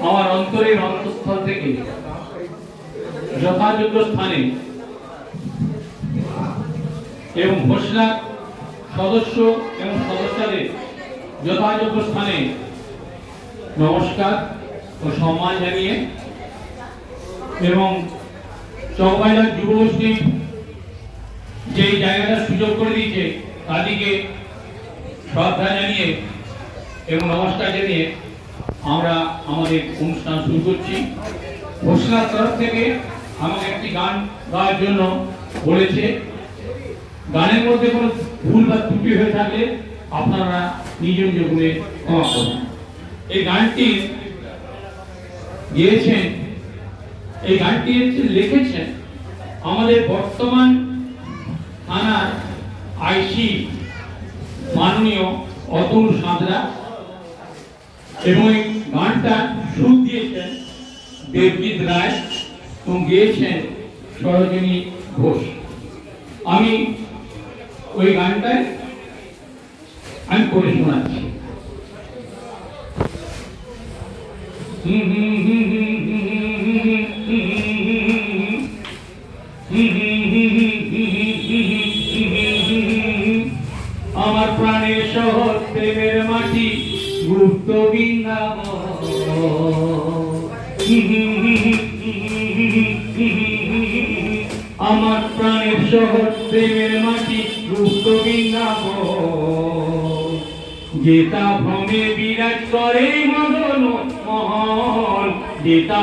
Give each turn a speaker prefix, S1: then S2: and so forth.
S1: আমার অন্তরের অন্তঃস্থল থেকে যথাযোগ্য স্থানে এবং ঘোষণা সদস্য এবং সদস্যদের যথাযোগ্য স্থানে নমস্কার ও সম্মান জানিয়ে এবং চৌবাইলার যুবগোষ্ঠী যেই জায়গাটা সুযোগ করে দিয়েছে, তাদেরকে শ্রদ্ধা জানিয়ে এবং নমস্কার জানিয়ে আমরা আমাদের অনুষ্ঠান শুরু করছি। ঘোষণার তরফ থেকে আমাকে একটি গান গাওয়ার জন্য বলেছে। গানের মধ্যে কোনো ভুল বা ত্রুটি হয়ে থাকলে আপনারা নিজ নিজ গুণে ক্ষমা করুন। এই গানটি গিয়েছেন, এই গানটি হচ্ছে লিখেছেন আমাদের বর্তমান থানার আইসি মাননীয় অতুল সাঁতরা। এবং এই গানটা সুর দিয়েছেন দেবজিৎ রায় এবং গিয়েছেন সরোজিনী ঘোষ আমি ওই গানটায় আমি করে শোনাচ্ছি আমার প্রাণের শহর প্রেমের মাটি আমার প্রাণের শহর প্রেমের মাটি গুপ্ত যেটা ভ্রমে বিরাজ করে মদন মহল যেতা